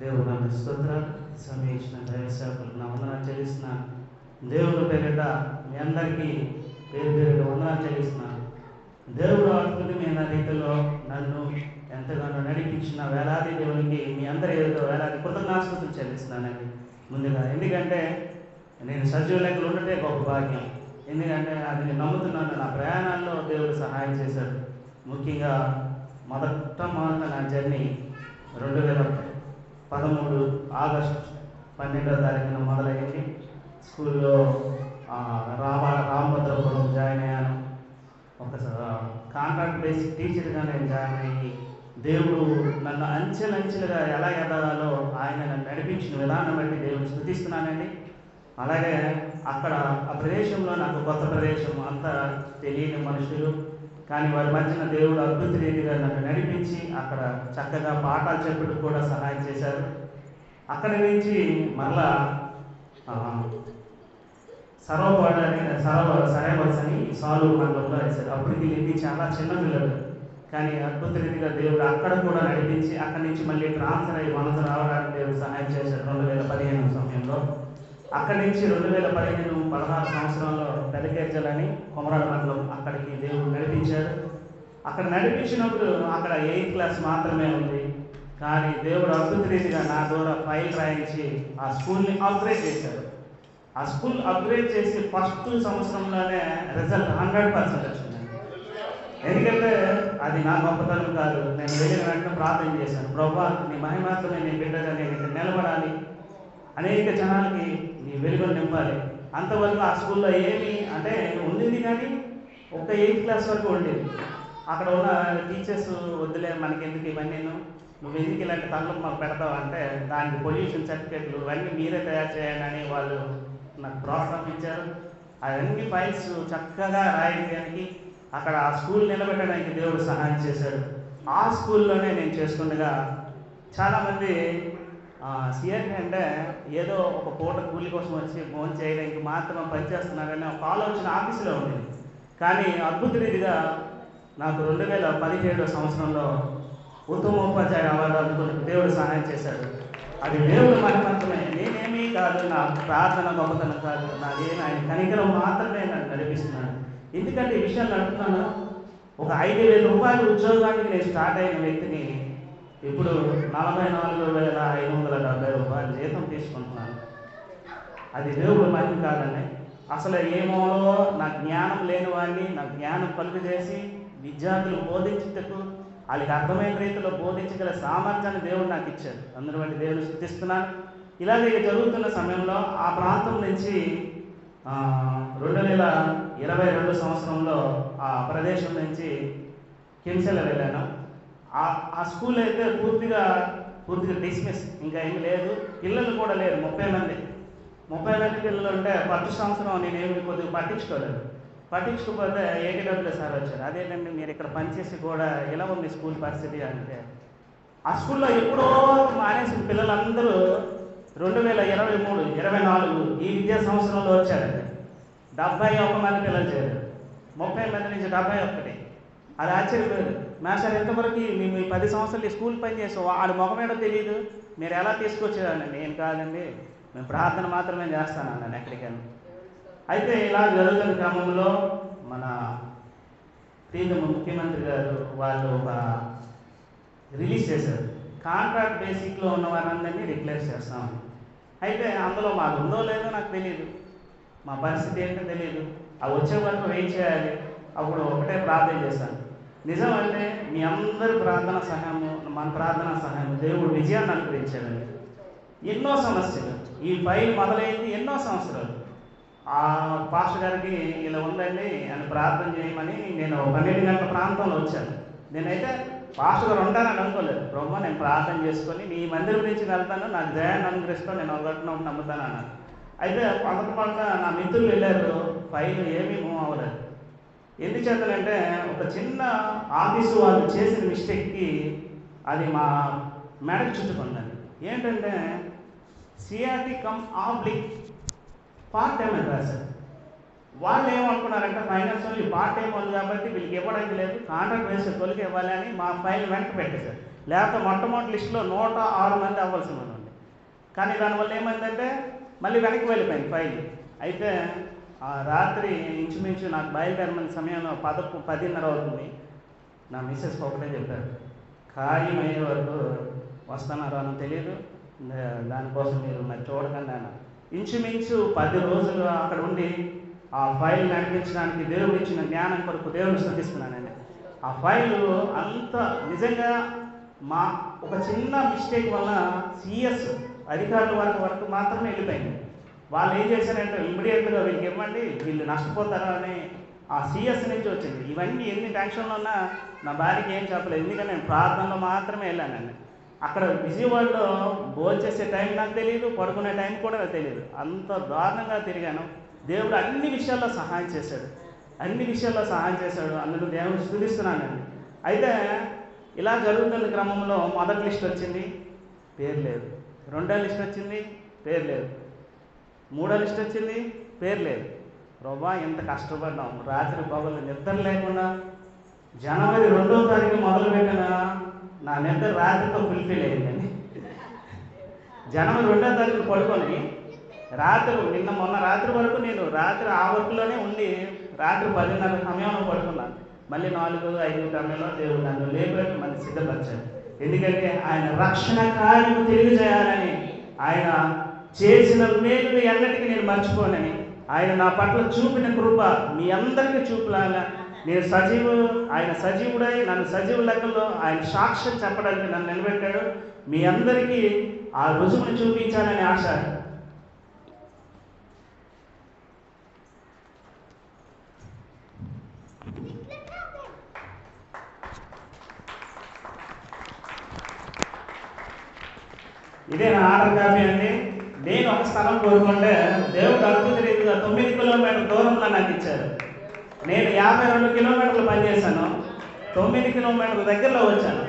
దేవుడు నాకు స్తోత్రాలు సమయం ఇచ్చిన దైవ వందనాలు దేవుడు పేరిట మీ అందరికీ పేరు పేరు వందనాలు చెల్లిస్తున్నాను. దేవుడు అద్భుతమైన రీతిలో నన్ను ఎంతగానో నడిపించిన వేలాది దేవునికి మీ అందరి ఎదుట వేలాది కృతజ్ఞాస్తుతులు చెల్లిస్తున్నానండి. ముందుగా ఎందుకంటే నేను సజీవ లెక్కలు ఉండటే గొప్ప భాగ్యం. ఎందుకంటే అది నేను నమ్ముతున్నాను నా ప్రయాణాల్లో దేవుడు సహాయం చేశాడు. ముఖ్యంగా మొదట మొదట నా జర్నీ రెండు వేల పదమూడు ఆగస్టు పన్నెండో తారీఖున మొదలైంది స్కూల్లో రామ రామభద్రపురం జాయిన్ అయ్యాను. ఒక కాంట్రాక్ట్ బేసిక్ టీచర్గా నేను జాయిన్ అయ్యి దేవుడు నన్ను అంచెలంచెలుగా ఎలా ఎదగాలో ఆయన నన్ను నడిపించిన విధానం బట్టి దేవుడు స్థుతిస్తున్నానండి. అలాగే అక్కడ ఆ ప్రదేశంలో నాకు కొత్త ప్రదేశం అంతా తెలియని మనుషులు కానీ వారి మధ్యన దేవుడు అద్భుత రీతిగా నన్ను నడిపించి అక్కడ చక్కగా పాఠాలు చెప్పడం కూడా సహాయం చేశారు. అక్కడి నుంచి మరలా ఆ, సరవ సర్వ అని సాలు మండలంలో వేశారు. అప్పటికి ఇది చాలా చిన్న పిల్లలు కానీ అద్భుత రీతిగా దేవుడు అక్కడ కూడా నడిపించి అక్కడి నుంచి మళ్ళీ ట్రాన్స్ఫర్ అయ్యి మనసు రావడానికి దేవుడు సహాయం చేశారు. రెండు వేల పదిహేను సమయంలో అక్కడి నుంచి రెండు వేల పదిహేను పదహారు సంవత్సరంలో పెదకేర్చలని కొమరాడ అక్కడికి దేవుడు నడిపించాడు. అక్కడ నడిపించినప్పుడు అక్కడ ఎయిత్ క్లాస్ మాత్రమే ఉంది. కానీ దేవుడు అద్భుత రీతిగా నా ద్వారా ఫైల్ రాయించి ఆ స్కూల్ని అప్గ్రేడ్ చేశాడు. ఆ స్కూల్ అప్గ్రేడ్ చేసి ఫస్ట్ సంవత్సరంలోనే రిజల్ట్ హండ్రెడ్ పర్సెంట్ వచ్చింది. ఎందుకంటే అది నా గొప్పతనం కాదు. నేను వెళ్ళిన వెంటనే ప్రార్థన చేశాను. ప్రభా నీ మహిమాత్రమే నీ బిడ్డగా నేను ఇక్కడ నిలబడాలి. అనేక జనాలకి నీ వెలుగులు నింపాలి. అంతవరకు ఆ స్కూల్లో ఏమి అంటే ఉండింది కానీ ఒక ఎయిత్ క్లాస్ వరకు ఉండేది. అక్కడ ఉన్న టీచర్స్ వద్దులే మనకి ఎందుకు ఇవన్నీ? నువ్వు ఎందుకు ఇలాంటి తలకు మాకు పెడతావు అంటే దానికి పొల్యూషన్ సర్టిఫికెట్లు ఇవన్నీ మీరే తయారు చేయాలని వాళ్ళు నాకు ప్రోత్సహించారు అవన్నీ ఫైల్స్ చక్కగా రాయడానికి అక్కడ ఆ స్కూల్ నిలబెట్టడానికి దేవుడు సహాయం చేశాడు. ఆ స్కూల్లోనే నేను చేస్తుండగా చాలామంది సిఆర్పి అంటే ఏదో ఒక పూట కూలి కోసం వచ్చి ఫోన్ చేయడానికి మాత్రం పనిచేస్తున్నారని ఒక ఆలోచన ఆఫీసులో ఉండేది. కానీ అద్భుత రీతిగా నాకు రెండు వేల పదిహేడు సంవత్సరంలో ఉత్తమోపాధ్యాయ అవార్డు అందుకుని దేవుడు సహాయం చేశాడు. అది దేవుడు మహిమంతమే నేనేమీ కాదు నా ప్రార్థన గొప్పతనం కాదు నాదేమి ఆయన కనికరం మాత్రమే నాకు నడిపిస్తున్నాను ఎందుకంటే ఈ విషయాలు నడుపుతున్నాను. ఒక ఐదు వేల రూపాయల ఉద్యోగానికి నేను స్టార్ట్ అయిన వ్యక్తిని ఇప్పుడు నలభై నాలుగు వేల ఐదు వందల డెబ్బై రూపాయలు జీతం తీసుకుంటున్నాను. అది దేవుడు మహిమ కాదండి. అసలు ఏమో నా జ్ఞానం లేని వాడిని నా జ్ఞానం కలుగు చేసి విద్యార్థులు బోధించేటట్టు వాళ్ళకి అర్థమైన రీతిలో బోధించగల సామర్థ్యాన్ని దేవుడు నాకు ఇచ్చాడు. అందరి బట్టి దేవుని శుద్ధిస్తున్నాను ఇలాగే జరుగుతున్న సమయంలో ఆ ప్రాంతం నుంచి రెండు వేల ఇరవై రెండు సంవత్సరంలో ఆ ప్రదేశం నుంచి కింసెల వెళ్ళాను. ఆ స్కూల్ అయితే పూర్తిగా పూర్తిగా డిస్మిస్ ఇంకా ఏం లేదు. పిల్లలు కూడా లేరు ముప్పై మంది. ముప్పై మంది పిల్లలు ఉంటే ఫస్ట్ సంవత్సరం నేనేమి కొద్దిగా పట్టించుకోలేదు. పట్టించుకోకపోతే ఏటీడబ్ల్యూ సార్ వచ్చారు. అదేంటండి మీరు ఇక్కడ పనిచేసి కూడా ఎలా ఉంది స్కూల్ పరిస్థితి అంటే? ఆ స్కూల్లో ఎప్పుడో మానేసిన పిల్లలందరూ రెండు వేల ఇరవై మూడు ఇరవై నాలుగు ఈ విద్యా సంవత్సరంలో వచ్చారండి. డెబ్బై ఒక మంది పిల్లలు చేరారు. ముప్పై మంది నుంచి డెబ్బై ఒకటి అది ఆశ్చర్యపోయింది మాస్టర్ ఇంతవరకు మేము ఈ పది సంవత్సరాలు స్కూల్ పని చేసాం వాడి ముఖమేడో తెలియదు మీరు ఎలా తీసుకొచ్చేదాన్ని? నేను కాదండి. మేము ప్రార్థన మాత్రమే చేస్తాను అన్న ఎక్కడికైనా. అయితే ఇలా జరుగుతున్న క్రమంలో మన ప్రీతమ ముఖ్యమంత్రి గారు వాళ్ళు ఒక రిలీజ్ చేశారు. కాంట్రాక్ట్ బేసిక్లో ఉన్న వారందరినీ రిప్లేస్ చేస్తామని. అయితే అందులో మాకు ఉందో లేదో నాకు తెలియదు మా పరిస్థితి ఏంటో తెలియదు అవి వచ్చే వరకు వెయిట్ చేయాలి? అప్పుడు ఒకటే ప్రార్థన చేశాను నిజం అంటే మీ అందరి ప్రార్థన సహాయము మన ప్రార్థన సహాయం దేవుడు విజయాన్ని అనుగ్రహించాడండి. ఎన్నో సమస్యలు. ఈ ఫైల్ మొదలైంది ఎన్నో సంవత్సరాలు. ఆ పాస్టర్ గారికి ఇలా ఉందండి అని ప్రార్థన చేయమని నేను పన్నెండు గంటల ప్రాంతంలో వచ్చాను. నేనైతే పాస్టర్ గారు ఉంటానని అనుకోలేదు. బ్రహ్మ నేను ప్రార్థన చేసుకొని నీ మందిరం నుంచి వెళ్తాను నాకు జయాన్ని అనుగ్రహిస్తాను నేను ఒకటి నమ్ముతాను అన్నాను అయితే పదకొండు పక్క నా మిత్రులు వెళ్ళారు ఫైల్ ఏమీ మూవ్ అవ్వలేదు. ఎందుచేతనంటే ఒక చిన్న ఆఫీసు వాళ్ళు చేసిన మిస్టేక్కి అది మా మెడకు చుట్టుకుందండి ఏంటంటే CRT cum oblique part time అని రాశారు. వాళ్ళు ఏమనుకున్నారంటే ఫైనాన్స్ వాళ్ళు పార్ట్ టైం వాళ్ళు కాబట్టి వీళ్ళకి ఇవ్వడానికి లేదు కాంట్రాక్ట్ వేసే తొలికి ఇవ్వాలి అని మా ఫైల్ వెంట పెట్టేశారు. లేకపోతే మొట్టమొదటి లిస్టులో నూట ఆరు మంది అవ్వాల్సి ఉంది కానీ దానివల్ల ఏమైందంటే మళ్ళీ వెనక్కి వెళ్ళిపోయింది ఫైల్. అయితే ఆ రాత్రి ఇంచుమించు నాకు బయలుదేరమని సమయంలో పదకు పదిన్నర అవుతుంది. నా మిస్సెస్ ఒకటే చెప్పారు. ఖాయం అయ్యే వరకు వస్తున్నారో అని తెలియదు దానికోసం మీరు మరి చూడకండి అన్న ఇంచుమించు పది రోజులు అక్కడ ఉండి ఆ ఫైల్ నడిపించడానికి దేవుడు ఇచ్చిన జ్ఞానం కొరకు దేవుని శ్రద్ధిస్తున్నానండి ఆ ఫైల్ అంత నిజంగా మా ఒక చిన్న మిస్టేక్ వల్ల సిఎస్ అధికారుల వరకు వరకు మాత్రమే వెళ్ళిపోయింది. వాళ్ళు ఏం చేశారంటే ఇమ్మీడియట్గా వీళ్ళకి ఇవ్వండి వీళ్ళు నష్టపోతారు అని ఆ సిఎస్ నుంచి వచ్చింది. ఇవన్నీ ఎన్ని టెన్షన్లు ఉన్నా నా భార్యకి ఏం చెప్పలేదు. ఎందుకంటే నేను ప్రార్థనలో మాత్రమే వెళ్ళానండి. అక్కడ విజయవాడలో భోజనం చేసే టైం నాకు తెలియదు పడుకునే టైం కూడా తెలియదు అంత దారుణంగా తిరిగాను. దేవుడు అన్ని విషయాల్లో సహాయం చేశాడు. అన్ని విషయాల్లో సహాయం చేశాడు. అందులో దేవుడు స్థుతిస్తున్నానండి. అయితే ఇలా జరుగుతున్న క్రమంలో మొదటి లిస్ట్ వచ్చింది పేరు లేదు. రెండో లిస్ట్ వచ్చింది పేరు లేదు. మూడో లిస్ట్ వచ్చింది పేరు లేదు. ప్రభా ఎంత కష్టపడ్డాం. రాత్రి పగలు నిద్ర లేకుండా జనవరి రెండో తారీఖు మొదలు పెట్టిన నా నిద్ర రాత్రితో ఫుల్ఫిల్ అయిందండి జనవరి రెండో తారీఖు పడుకొని రాత్రి నిన్న మొన్న రాత్రి వరకు నేను రాత్రి ఆ వర్క్లోనే ఉండి రాత్రి పదిన్నర సమయంలో పడుకున్నాను. మళ్ళీ నాలుగు ఐదు సమయంలో దేవుడు నన్ను లేపాడు మళ్ళీ సిద్ధపరిచాడు. ఎందుకంటే ఆయన రక్షణ కార్యము తెలియజేయాలని ఆయన చేసిన మేలుని ఎన్నటికీ నేను మర్చిపోనని ఆయన నా పట్ల చూపిన కృప మీ అందరికీ చూపులాగా. నేను సజీవు ఆయన సజీవుడై నన్ను సజీవు లెక్కల్లో ఆయన సాక్ష్యం చెప్పడానికి నన్ను నిలబెట్టాడు. మీ అందరికీ ఆ రుజువును చూపించాలని ఆశ. ఇదే నా ఆర్డర్ కాపీ అండి. నేను ఒక స్థలం కోరుకుంటే దేవుడు అద్భుత రీతిగా తొమ్మిది కిలోమీటర్ దూరంలో నాకు ఇచ్చారు. నేను యాభై రెండు కిలోమీటర్లు పనిచేశాను తొమ్మిది కిలోమీటర్ల దగ్గరలో వచ్చాను.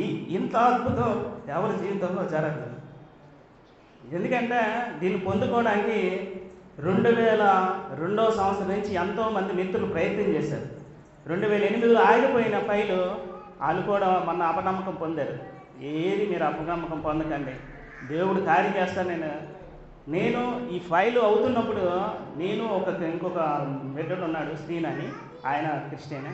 ఈ ఇంత అద్భుతం ఎవరి జీవితంలో జరగదు. ఎందుకంటే దీన్ని పొందుకోవడానికి రెండు వేల రెండో సంవత్సరం నుంచి ఎంతో మంది మిత్రులు ప్రయత్నం చేశారు. రెండు వేల ఎనిమిదిలో ఆగిపోయిన ఫైలు వాళ్ళు కూడా మొన్న అపనమ్మకం పొందారు. ఏది మీరు అపగమ్మకం పొందకండి. దేవుడు కార్యం చేస్తాను నేను. నేను ఈ ఫైల్ అవుతున్నప్పుడు నేను ఒక ఇంకొక బిడ్డడు ఉన్నాడు శ్రీన్ అని. ఆయన క్రిస్టియనే.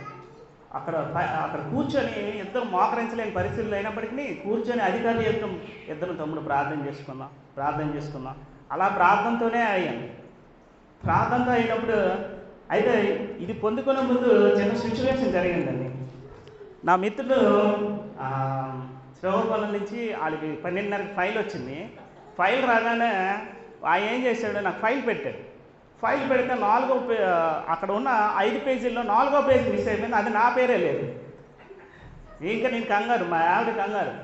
అక్కడ అక్కడ కూర్చొని ఇద్దరు మోకరించలేని పరిస్థితులు అయినప్పటికీ కూర్చొని అధికారులు చెప్తాం ఇద్దరు తమ్ముడు ప్రార్థన చేసుకుందాం ప్రార్థన చేసుకుందాం. అలా ప్రార్థనతోనే అయ్యాను. ప్రార్థనతో అయినప్పుడు అయితే ఇది పొందుకునే ముందు చిన్న సిచ్యువేషన్ జరిగిందండి. నా మిత్రుడు శ్రీకాకుళం నుంచి వాళ్ళకి పన్నెండున్నరకి ఫైల్ వచ్చింది. ఫైల్ రాగానే ఆయన ఏం చేశాడు? నాకు ఫైల్ పెట్టాడు. ఫైల్ పెడితే నాలుగో పే అక్కడ ఉన్న ఐదు పేజీల్లో నాలుగో పేజీ మిస్ అయిపోయింది. అది నా పేరే లేదు. ఇంకా నేను కంగారు మా ఆవిడ కంగారు.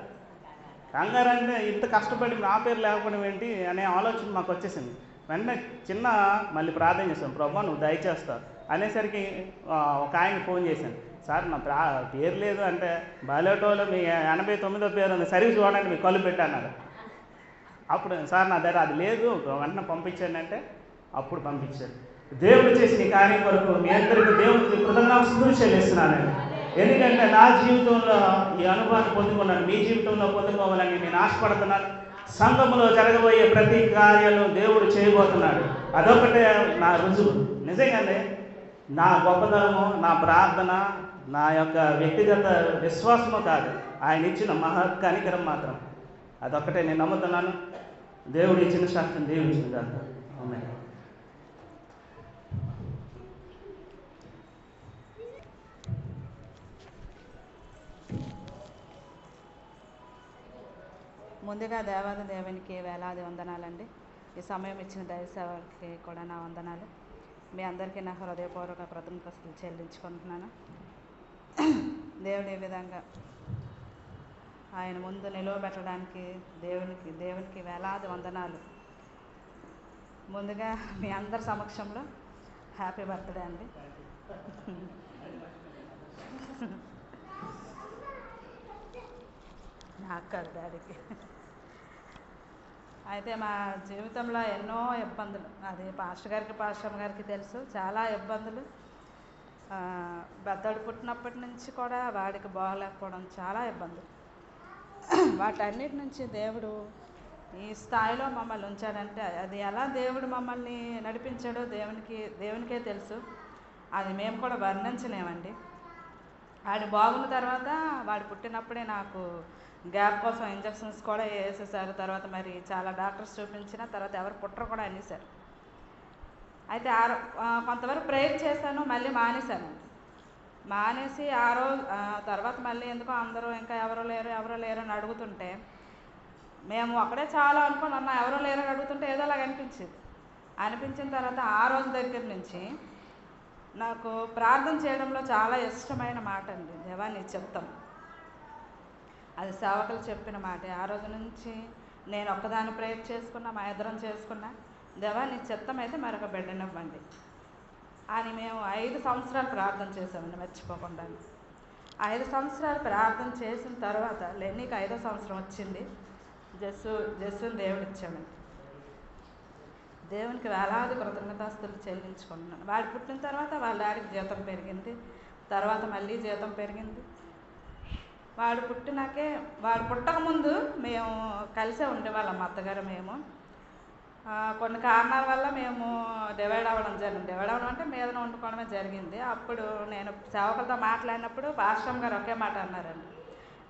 కంగారు అంటే ఇంత కష్టపడి నా పేరు లేకపోవడం ఏంటి అనే ఆలోచన మాకు వచ్చేసింది. వెంటనే చిన్న మళ్ళీ ప్రార్థన చేశాను ప్రభా నువ్వు దయచేస్తావు. అనేసరికి ఒక ఆయన ఫోన్ చేశాను. సార్ నా ప్రా పేరు లేదు అంటే బాలేటోలో మీ ఎనభై తొమ్మిదో పేరు ఉంది సర్వీస్ చూడండి మీ కళ్ళు పెట్టన్నారు. అప్పుడు సార్ నా దగ్గర అది లేదు వెంటనే పంపించండి అంటే అప్పుడు పంపించారు. దేవుడు చేసిన ఈ కార్యం కొరకు మీ అందరికీ దేవుడికి కృతజ్ఞాస్తులు చెల్లిస్తున్నానండి ఎందుకంటే నా జీవితంలో ఈ అనుభవాన్ని పొందుకున్నాను మీ జీవితంలో పొందుకోవాలని నేను ఆశపడుతున్నాను. సంఘంలో జరగబోయే ప్రతి కార్యాలు దేవుడు చేయబోతున్నాడు. అదొకటే నా రుజువు. నిజంగానే నా గొప్పదనము నా ప్రార్థన నా యొక్క వ్యక్తిగత విశ్వాసము కాదు. ఆయన ఇచ్చిన మహా కనికరం మాత్రం. అదొక్కటే నేను నమ్ముతున్నాను. దేవుడు ఇచ్చిన శాస్త్రం దేవుడు ఇచ్చిన కాదు ముందుగా దేవాది దేవునికి వేలాది వందనాలండి. ఈ సమయం ఇచ్చిన దయసేవకి కూడా నా వందనాలు. మీ అందరికీ నా హృదయపూర్వక కృతజ్ఞతలు చెల్లించుకుంటున్నాను. దేవుడు ఈ విధంగా ఆయన ముందు నిలవబెట్టడానికి దేవునికి దేవునికి వేలాది వందనాలు. ముందుగా మీ అందరి సమక్షంలో హ్యాపీ బర్త్డే అండి. నాకు కాదు డాడీకి. అయితే మా జీవితంలో ఎన్నో ఇబ్బందులు. అది పాస్టర్ గారికి పాస్టర్ గారికి తెలుసు చాలా ఇబ్బందులు. ఆ, పెద్దవాడు పుట్టినప్పటి నుంచి కూడా వాడికి బాగలేకపోవడం చాలా ఇబ్బందులు. వాటన్నిటి నుంచి దేవుడు ఈ స్థాయిలో మమ్మల్ని ఉంచాడంటే అది ఎలా దేవుడు మమ్మల్ని నడిపించాడో దేవునికి దేవునికే తెలుసు. అది మేము కూడా వర్ణించలేమండి. వాడు బాగున్న తర్వాత వాడు పుట్టినప్పుడే నాకు గ్యాప్ కోసం ఇంజక్షన్స్ కూడా వేసేసారు. తర్వాత మరి చాలా డాక్టర్స్ చూపించిన తర్వాత ఎవరు పుట్టరు కూడా అనేసారు అయితే ఆ కొంతవరకు ప్రేయర్ చేశాను మళ్ళీ మానేశాను. మానేసి ఆ రోజు తర్వాత మళ్ళీ ఎందుకో అందరూ ఇంకా ఎవరు లేరు ఎవరు లేరు అని అడుగుతుంటే మేము అక్కడే చాలా అనుకుని అన్న ఎవరు లేరు అని అడుగుతుంటే ఏదోలాగా అనిపించింది. అనిపించిన తర్వాత ఆ రోజు దగ్గర నుంచి నాకు ప్రార్థన చేయడంలో చాలా ఇష్టమైన మాట అండి దేవాన్ని చెప్తాను. చెప్తాం అది సేవకులు చెప్పిన మాట. ఆ రోజు నుంచి నేను ఒక్కదాన్ని ప్రేయర్ చేసుకున్నా మా ఇద్దరం చేసుకున్నా. దేవా నీ చిత్తం అయితే మరొక బిడ్డనివ్వండి. అని మేము ఐదు సంవత్సరాలు ప్రార్థన చేసామండి మర్చిపోకుండా. ఐదు సంవత్సరాలు ప్రార్థన చేసిన తర్వాత లెన్నీకి ఐదో సంవత్సరం వచ్చింది. జస్సు జస్సుని దేవుడు ఇచ్చామండి. దేవునికి వేలాది కృతజ్ఞతాస్తులు చెల్లించుకుంటున్నాను. వాడు పుట్టిన తర్వాత వాళ్ళ డాడీకి జీతం పెరిగింది. తర్వాత మళ్ళీ జీతం పెరిగింది. వాడు పుట్టినాకే వాడు పుట్టకముందు మేము కలిసే ఉండేవాళ్ళం మా అత్తగారు మేము. కొన్ని కారణాల వల్ల మేము డివైడ్ అవ్వడం జరిగింది. డివైడ్ అవ్వడం అంటే మీదన వండుకోవడమే జరిగింది. అప్పుడు నేను సేవకులతో మాట్లాడినప్పుడు పాశ్రం గారు ఒకే మాట అన్నారండి.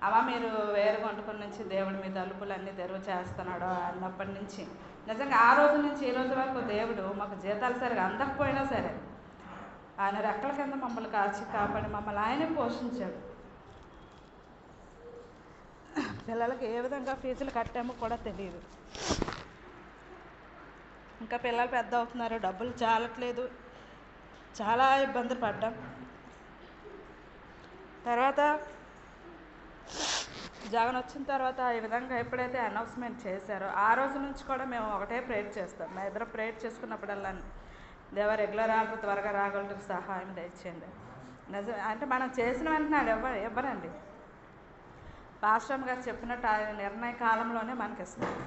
అమ్మ మీరు వేరు వండుకుని నుంచి దేవుడు మీ తలుపులు అన్నీ తెరువు చేస్తున్నాడు అన్నప్పటి నుంచి. నిజంగా ఆ రోజు నుంచి ఈ రోజు వరకు దేవుడు మాకు జీతాలు సరిగా అందకపోయినా సరే ఆయన రెక్కల కింద మమ్మల్ని కాచి కాపాడి మమ్మల్ని ఆయనే పోషించాడు. పిల్లలకి ఏ విధంగా ఫీజులు కట్టామో కూడా తెలియదు ఇంకా పిల్లలు పెద్ద అవుతున్నారు డబ్బులు చాలట్లేదు. చాలా ఇబ్బందులు పడ్డాం. తర్వాత జగన్ వచ్చిన తర్వాత ఈ విధంగా ఎప్పుడైతే అనౌన్స్మెంట్ చేశారో ఆ రోజు నుంచి కూడా మేము ఒకటే ప్రేర్ చేస్తాం. మా ఇద్దరు ప్రేర్ చేసుకున్నప్పుడల్లా దేవ రెగ్యులర్ ఆర్డర్ త్వరగా రాగలరు సహాయం దయచేయండి. నిజం అంటే మనం చేసిన వెంటనే ఇవ్వ ఇవ్వరండి రాష్ట్రం గారు చెప్పినట్టు ఆయన నిర్ణయ కాలంలోనే మనకి ఇస్తారు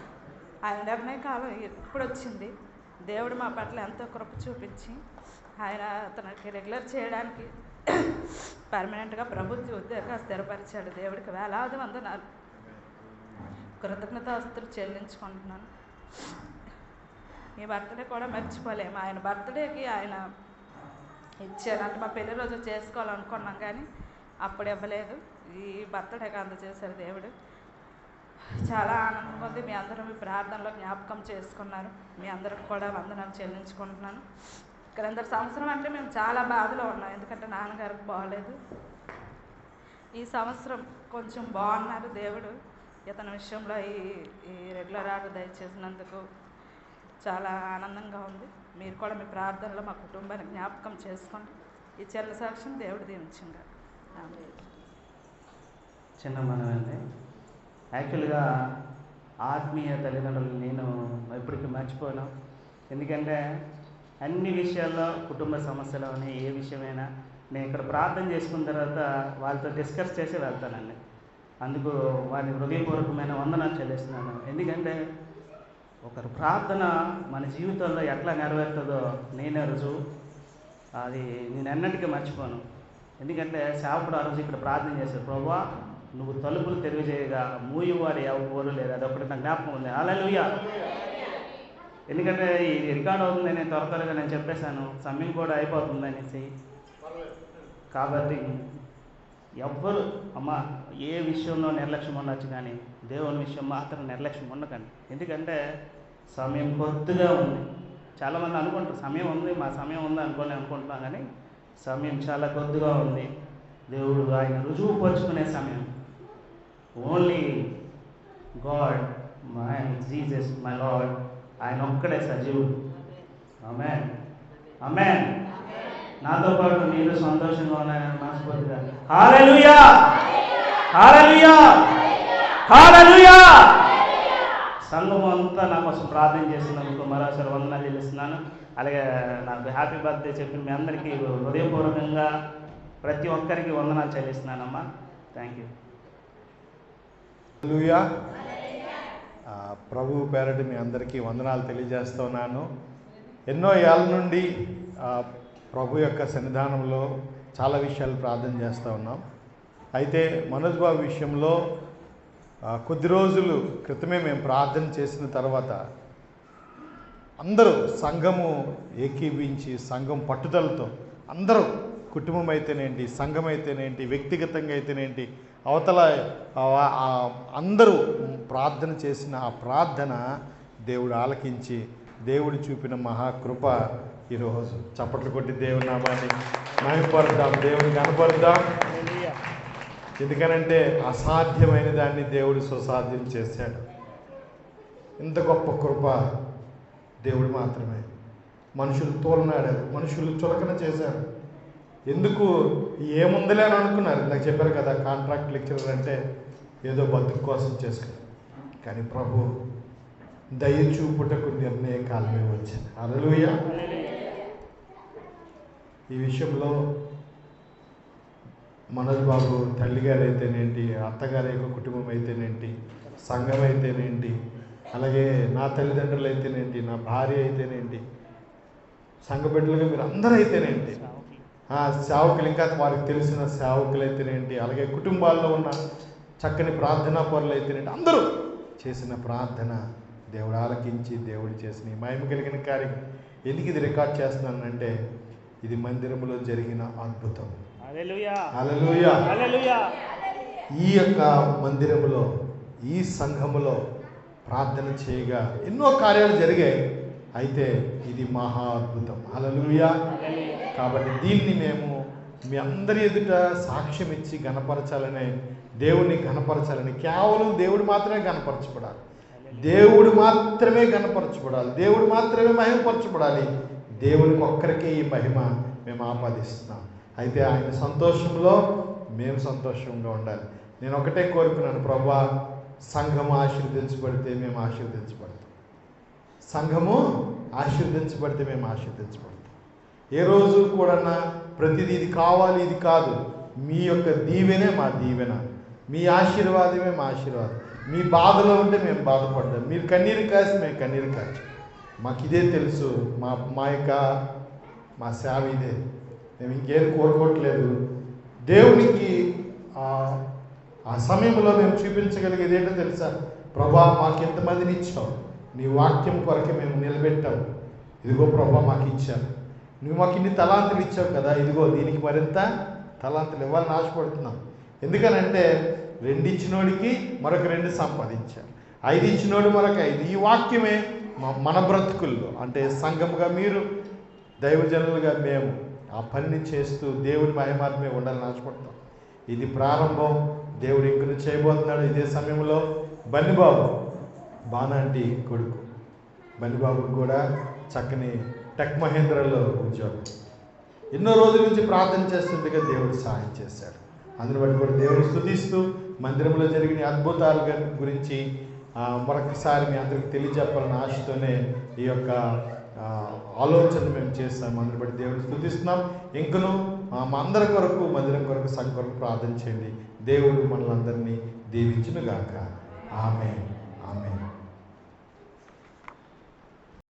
ఆయన నిర్ణయ కాలం ఇప్పుడు వచ్చింది దేవుడు మా పట్ల ఎంతో కృప చూపించి ఆయన అతనికి రెగ్యులర్ చేయడానికి పర్మనెంట్గా ప్రభుత్వ ఉద్యోగ స్థిరపరిచాడు. దేవుడికి వేలాది వందనాలు. కృతజ్ఞతాస్తులు చెల్లించుకుంటున్నాను. ఈ బర్త్డే కూడా మర్చిపోలేము. ఆయన బర్త్డేకి ఆయన ఇచ్చారు. అంటే మా పెళ్ళి రోజు చేసుకోవాలనుకున్నాం కానీ అప్పుడు ఇవ్వలేదు. ఈ బర్త్డేకి అందజేశారు దేవుడు. చాలా ఆనందంగా ఉంది మీ అందరూ మీ ప్రార్థనలో జ్ఞాపకం చేసుకున్నారు. మీ అందరికి కూడా వందనాలు చెల్లించుకుంటున్నాను. క్రింద సంవత్సరం అంటే మేము చాలా బాధలో ఉన్నాం. ఎందుకంటే నాన్నగారికి బాగలేదు ఈ సంవత్సరం కొంచెం బాగున్నారు దేవుడు. ఇతని విషయంలో ఈ ఈ రెగ్యులర్ ఆర్డర్ దయచేసినందుకు చాలా ఆనందంగా ఉంది. మీరు కూడా మీ ప్రార్థనలో మా కుటుంబాన్ని జ్ఞాపకం చేసుకోండి. ఈ చెల్ల సాక్ష్యం దేవుడు దీవించింగా ఆమె చిన్న మనమండి యాక్చువల్గా ఆత్మీయ తల్లిదండ్రులు నేను ఎప్పటికీ మర్చిపోను. ఎందుకంటే అన్ని విషయాల్లో కుటుంబ సమస్యలు అని ఏ విషయమైనా నేను ఇక్కడ ప్రార్థన చేసుకున్న తర్వాత వాళ్ళతో డిస్కస్ చేసి వెళ్తానండి. అందుకు వారి హృదయపూర్వకమైన వందనాలు చెల్లిస్తున్నాను. ఎందుకంటే ఒకరి ప్రార్థన మన జీవితంలో ఎట్లా నెరవేరుతుందో నేనే రుజువు. అది నేను ఎన్నటికీ మర్చిపోను. ఎందుకంటే సేవకుడు ఆ రోజు ఇక్కడ ప్రార్థన చేశారు ప్రభా నువ్వు తలుపులు తెలియజేయగా మూయవాడు ఎవరు లేదు. అదొకటి నాకు జ్ఞాపకం ఉంది. అలా ఎందుకంటే ఇది రికార్డ్ అవుతుంది నేను త్వర త్వరగా నేను చెప్పేశాను. సమయం కూడా అయిపోతుంది అనేసి. కాబట్టి ఎవ్వరు అమ్మ ఏ విషయంలో నిర్లక్ష్యం ఉండొచ్చు కానీ దేవుని విషయం మాత్రం నిర్లక్ష్యం ఉండకండి. ఎందుకంటే సమయం కొద్దిగా ఉంది. చాలామంది అనుకుంటారు సమయం ఉంది మా సమయం ఉంది అనుకోని అనుకుంటున్నాం కానీ సమయం చాలా కొద్దిగా ఉంది. దేవుడు ఆయన రుజువు పరుచుకునే సమయం. Only God my Jesus my Lord ఆయన ఒక్కడే సజీవుడు. అమెన్ అమెన్ నాతో పాటు మీరు సంతోషంగా ఉన్నారని మనస్ఫూర్తిగా. హాలలుయా హాలలుయా హాలలుయా సంఘం అంతా నా కోసం ప్రార్థన చేసినందుకు మరోసారి వందనాలు చెల్లిస్తున్నాను. అలాగే నాకు హ్యాపీ బర్త్డే చెప్పిన మీ అందరికీ హృదయపూర్వకంగా ప్రతి ఒక్కరికి వందనాలు చెల్లిస్తున్నానమ్మా. థ్యాంక్ యూ హల్లెలూయా. ప్రభు పేరటి మీ అందరికీ వందనాలు తెలియజేస్తున్నాను. ఎన్నో ఏళ్ళ నుండి ప్రభు యొక్క సన్నిధానంలో చాలా విషయాలు ప్రార్థన చేస్తూ ఉన్నాం. అయితే మనోజ్ బాబు విషయంలో కొద్ది రోజులు క్రితమే మేము ప్రార్థన చేసిన తర్వాత అందరూ సంఘము ఏకీభించి సంఘం పట్టుదలతో అందరూ కుటుంబం అయితేనేంటి సంఘం అయితేనేంటి వ్యక్తిగతంగా అయితేనేంటి అవతల అందరూ ప్రార్థన చేసిన ఆ ప్రార్థన దేవుడు ఆలకించి దేవుడు చూపిన మహాకృప ఈరోజు చప్పట్లు కొట్టి దేవుని నామాన్ని మహిమపరుద్దాం దేవుని కనపరుద్దాం ఎందుకనంటే అసాధ్యమైన దాన్ని దేవుడు సుసాధ్యం చేశాడు. ఇంత గొప్ప కృప దేవుడు మాత్రమే. మనుషులు తోలనాడారు మనుషులు చులకన చేశారు. ఎందుకు ఏముందిలే అని అనుకున్నారు. నాకు చెప్పారు కదా కాంట్రాక్ట్ లెక్చరర్ అంటే ఏదో బతుకు కోసం చేసుకున్నారు. కానీ ప్రభు దయ చూపుటకు నిర్ణయ కాలమే వచ్చింది. అలలుయ ఈ విషయంలో మనోజ్ బాబు తల్లిగారు అయితేనేంటి అత్తగారి యొక్క కుటుంబం అయితేనేంటి సంఘం అయితేనేంటి అలాగే నా తల్లిదండ్రులు అయితేనేంటి నా భార్య అయితేనేంటి సంఘ బిడ్డలుగా మీరు అందరూ అయితేనేంటి సేవకులు ఇంకా వారికి తెలిసిన సేవకులు అయితేనేంటి అలాగే కుటుంబాల్లో ఉన్న చక్కని ప్రార్థనా పరులు అయితేనేంటి అందరూ చేసిన ప్రార్థన దేవుడు ఆలకించి దేవుడు చేసిన మహిమ కలిగిన కార్యం ఎందుకు ఇది రికార్డ్ చేస్తున్నానంటే ఇది మందిరంలో జరిగిన అద్భుతం. ఈ యొక్క మందిరములో ఈ సంఘములో ప్రార్థన చేయగా ఎన్నో కార్యాలు జరిగాయి. అయితే ఇది మహా అద్భుతం. హల్లెలూయా. కాబట్టి దీన్ని మేము మీ అందరి ఎదుట సాక్ష్యం ఇచ్చి గణపరచాలని దేవుణ్ణి గణపరచాలని కేవలం దేవుడు మాత్రమే గణపరచబడాలి దేవుడు మాత్రమే గణపరచబడాలి దేవుడు మాత్రమే మహిమపరచబడాలి. దేవునికి ఒక్కరికే ఈ మహిమ మేము ఆపాదిస్తున్నాం. అయితే ఆయన సంతోషంలో మేము సంతోషంగా ఉండాలి. నేను ఒకటే కోరుకున్నాను ప్రభా సంఘము ఆశీర్వదించబడితే మేము ఆశీర్వదించబడతాం. సంఘము ఆశీర్వదించబడితే మేము ఆశీర్వదించబడతాం. ఏ రోజు కూడా ప్రతిదీ ఇది కావాలి ఇది కాదు. మీ యొక్క దీవెనే మా దీవెన. మీ ఆశీర్వాదమే మా ఆశీర్వాదం. మీ బాధలో ఉంటే మేము బాధపడ్డాం మీరు కన్నీరు కాసి మేము కన్నీరు కాచి. మాకు ఇదే తెలుసు. మా మా యొక్క మా సేవ ఇదే. మేము ఇంకేం కోరుకోవట్లేదు. దేవునికి ఆ సమయంలో మేము చూపించగలిగేది ఏంటో తెలుసా? ప్రభా మాకు ఎంతమందిని ఇచ్చావు? నీ వాక్యం కొరకే మేము నిలబెట్టాము ఇదిగో ప్రభా మాకు ఇచ్చావు. నువ్వు మాకు ఇన్ని తలాంతులు ఇచ్చావు కదా ఇదిగో దీనికి మరింత తలాంతులు ఇవ్వాలని ఆశపడుతున్నాం. ఎందుకనంటే రెండు ఇచ్చినోడికి మరొక రెండు సంపాదించారు. ఐదు ఇచ్చినోడు మరొక ఐదు. ఈ వాక్యమే మన బ్రతుకుల్లో అంటే సంఘముగా మీరు దైవజనులుగా మేము ఆ పనిని చేస్తూ దేవుని మహిమాత్మే ఉండాలని ఆశపడతాం ఇది ప్రారంభం. దేవుడు ఇంకను చేయబోతున్నాడు ఇదే సమయంలో. బన్నిబాబు బానాంటి కొడుకు. బన్నిబాబుకు కూడా చక్కని టెక్ మహేంద్రలో ఉద్యోగం ఎన్నో రోజుల నుంచి ప్రార్థన చేస్తుండగా దేవుడు సహాయం చేశాడు. అందుని బట్టి కూడా దేవుని స్థుతిస్తూ మందిరంలో జరిగిన అద్భుతాల గురించి మరొకసారి మీ అందరికి తెలియజెప్పాలని ఆశతోనే ఈ యొక్క ఆలోచన మేము చేస్తాం అందుని బట్టి దేవుని స్థుతిస్తున్నాం ఇంకను ఆ, మా అందరి కొరకు మందిరం కొరకు సంఘ కొరకు ప్రార్థన చేయండి. దేవుడు మనలందరినీ దీవించును గాక ఆమె ఆమె